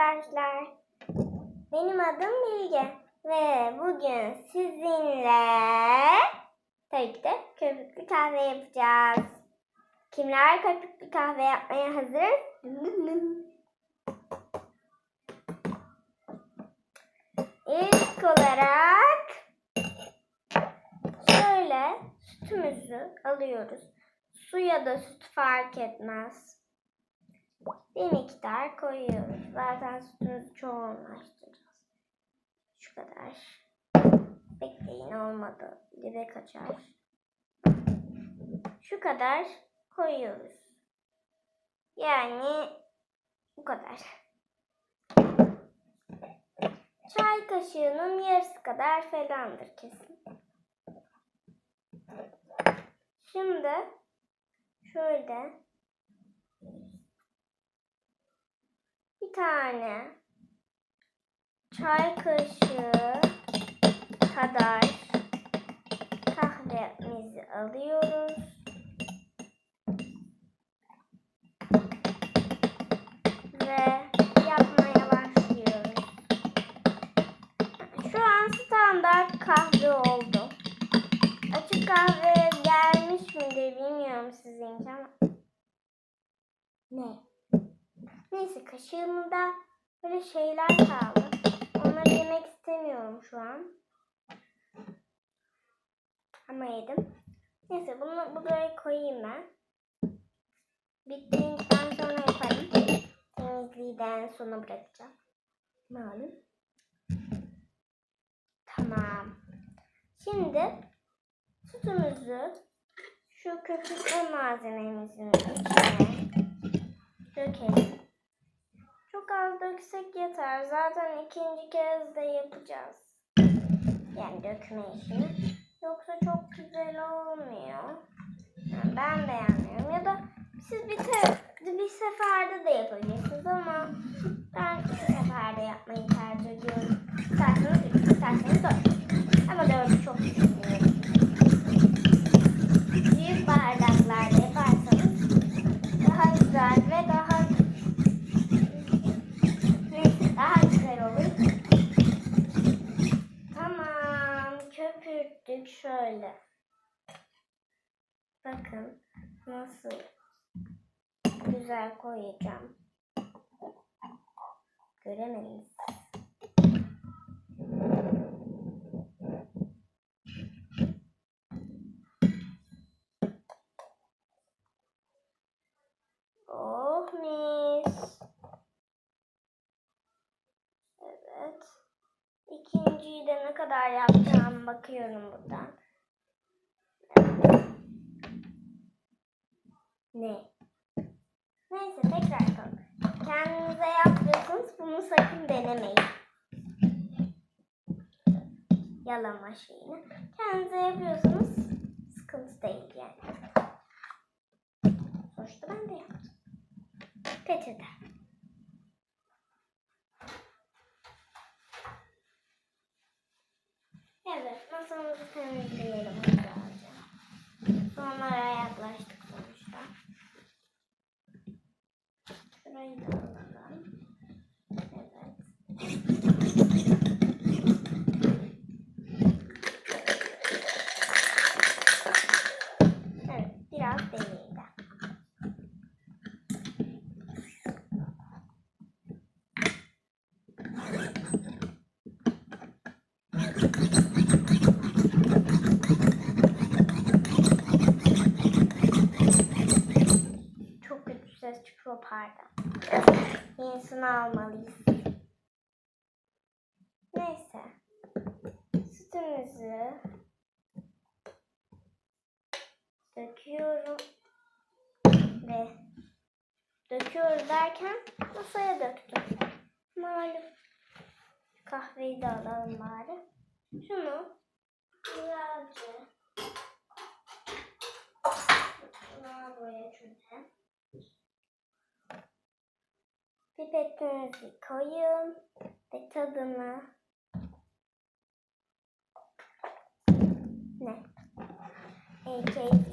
arkadaşlar. Benim adım Bilge ve bugün sizinle tabii ki de köpüklü kahve yapacağız. Kimler köpüklü kahve yapmaya hazır? İlk olarak şöyle sütümüzü alıyoruz. Su ya da süt fark etmez. Bir miktar koyuyoruz. Zaten sütümüzü çoğunlaştıracağız. Şu kadar. Bekleyin olmadı. Dibe kaçar. Şu kadar koyuyoruz. Yani bu kadar. Çay kaşığının yarısı kadar falandır kesin. Şimdi şöyle bir tane çay kaşığı kadar kahvemizi alıyoruz. Ve yapmaya başlıyoruz. Şu an standart kahve oldu. Açık kahve gelmiş midir bilmiyorum sizinki ama. Ne? Neyse kaşığımda böyle şeyler kaldı. Onları yemek istemiyorum şu an. Ama yedim. Neyse bunu buraya koyayım ben. Bittikten sonra yaparım. Temizliği de en sona bırakacağım. Malum. Tamam. Şimdi sütümüzü şu köpürtme malzememizin içine dökelim. Az döksek yeter. Zaten ikinci kez de yapacağız. Yani dökme işini. Yoksa çok güzel olmuyor. Yani ben beğenmiyorum. Ya da siz bir, bir seferde de yapabilirsiniz ama ben bir seferde yapmayı tercih ediyorum. İsterseniz şöyle. Bakın nasıl güzel koyacağım. Göremediniz. Oh mis. Evet. İkinciyi de ne kadar yapacağım bakıyorum buradan. Ne? Neyse tekrar yapalım. Kendinize yapıyorsanız bunu sakın denemeyin. Yalama şeyini. Kendinize yapıyorsanız sıkıntı değil yani. Sonuçta ben de yaptım. Peçete. Evet, masamızı temizleyelim. Sonlara yaklaştık sonuçta. Şurayı da alalım. Evet. Evet, biraz ses çıkıyor pardon. Yenisini almalıyız. Neyse. Sütümüzü döküyorum ve döküyoruz derken masaya döktüm. Malum. Kahveyi de alalım bari. Şunu güzelce Pipetinizi koyun ve tadını ne? E.